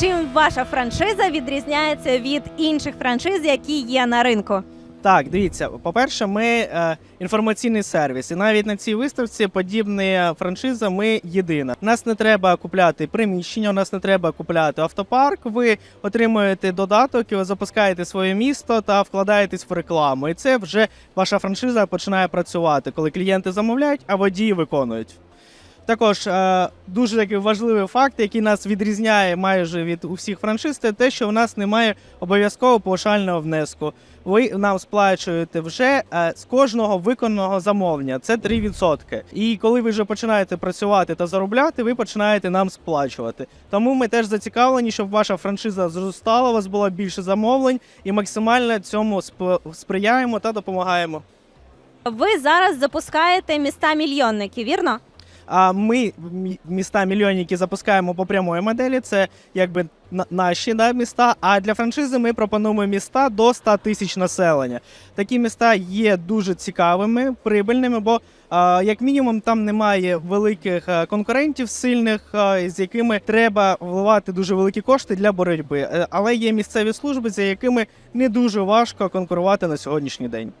чим ваша франшиза відрізняється від інших франшиз, які є на ринку? Так, дивіться, по-перше, ми е, інформаційний сервіс, і навіть на цій виставці подібна франшиза. Ми єдина. Нас не треба купляти приміщення, у нас не треба купляти автопарк. Ви отримуєте додаток, і ви запускаєте своє місто та вкладаєтесь в рекламу. І це вже ваша франшиза починає працювати, коли клієнти замовляють, а водії виконують. Також е, дуже такий важливий факт, який нас відрізняє майже від усіх франшиз, це те, що у нас немає обов'язково paušального внеску. Ви нам сплачуєте вже е, з кожного виконаного замовлення. Це 3%. І коли ви вже починаєте працювати та заробляти, ви починаєте нам сплачувати. Тому ми теж зацікавлені, щоб ваша франшиза зростала, у вас було більше замовлень і максимально цьому сп- сприяємо та допомагаємо. Ви зараз запускаєте міста мільйонники, вірно? А ми мі- міста мільйонники запускаємо по прямої моделі. Це якби наші да, міста. А для франшизи ми пропонуємо міста до 100 тисяч населення. Такі міста є дуже цікавими, прибильними, бо як мінімум там немає великих конкурентів сильних, а, з якими треба вливати дуже великі кошти для боротьби. Е, Але є місцеві служби, за якими не дуже важко конкурувати на сьогоднішній день.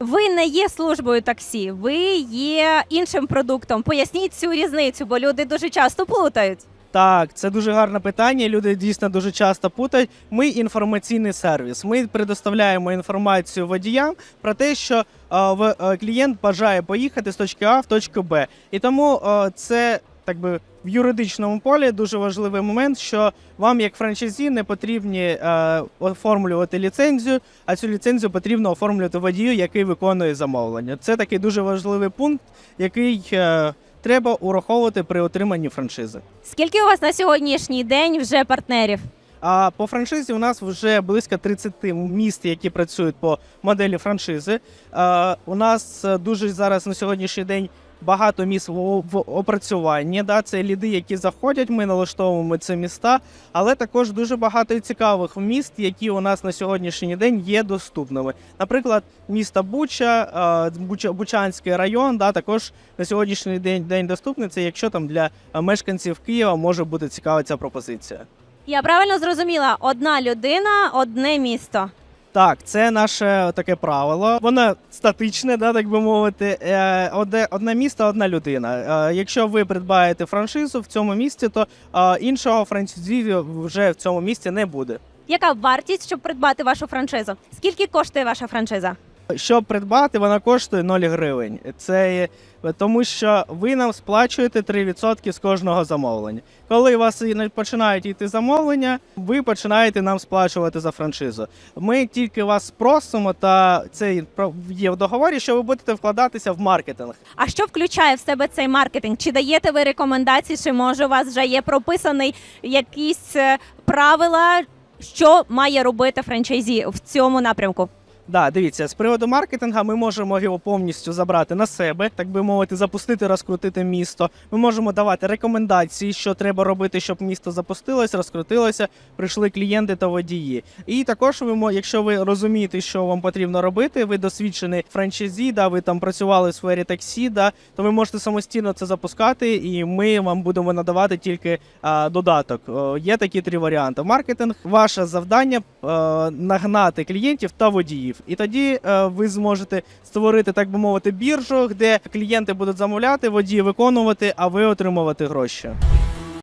Ви не є службою таксі, ви є іншим продуктом. Поясніть цю різницю, бо люди дуже часто плутають. Так, це дуже гарне питання. Люди дійсно дуже часто путають. Ми інформаційний сервіс. Ми предоставляємо інформацію водіям про те, що е, е, клієнт бажає поїхати з точки А в точку Б. І тому е, це так би в юридичному полі дуже важливий момент, що вам, як франчайзі, не потрібні е, оформлювати ліцензію, а цю ліцензію потрібно оформлювати водію, який виконує замовлення. Це такий дуже важливий пункт, який е, треба ураховувати при отриманні франшизи. Скільки у вас на сьогоднішній день вже партнерів? А по франшизі у нас вже близько 30 міст, які працюють по моделі франшизи. А, у нас е, дуже зараз на сьогоднішній день багато міст в, опрацюванні. Да? Це ліди, які заходять, ми налаштовуємо ці міста, але також дуже багато цікавих міст, які у нас на сьогоднішній день є доступними. Наприклад, місто Буча, Бучанський район, да, також на сьогоднішній день, день доступний. Це якщо там для мешканців Києва може бути цікава ця пропозиція. Я правильно зрозуміла, одна людина, одне місто. Так, це наше таке правило. Воно статичне, да, так би мовити. Е, Одне, одне місто, одна людина. Е, Якщо ви придбаєте франшизу в цьому місті, то е, іншого франшизі вже в цьому місті не буде. Яка вартість, щоб придбати вашу франшизу? Скільки коштує ваша франшиза? Щоб придбати, вона коштує 0 гривень. Це тому, що ви нам сплачуєте 3% з кожного замовлення. Коли у вас починають йти замовлення, ви починаєте нам сплачувати за франшизу. Ми тільки вас просимо, та це є в договорі, що ви будете вкладатися в маркетинг. А що включає в себе цей маркетинг? Чи даєте ви рекомендації, чи може у вас вже є прописаний якісь е, правила, що має робити франчайзі в цьому напрямку? Да, дивіться, з приводу маркетинга ми можемо його повністю забрати на себе, так би мовити, запустити, розкрутити місто. Ми можемо давати рекомендації, що треба робити, щоб місто запустилось, розкрутилося, прийшли клієнти та водії. І також ви якщо ви розумієте, що вам потрібно робити, ви досвідчений франчайзі, да, ви там працювали в сфері таксі, да, то ви можете самостійно це запускати, і ми вам будемо надавати тільки а, додаток. О, є такі три варіанти. Маркетинг, ваше завдання е, нагнати клієнтів та водіїв. І тоді е, ви зможете створити, так би мовити, біржу, де клієнти будуть замовляти, водії виконувати, а ви отримувати гроші.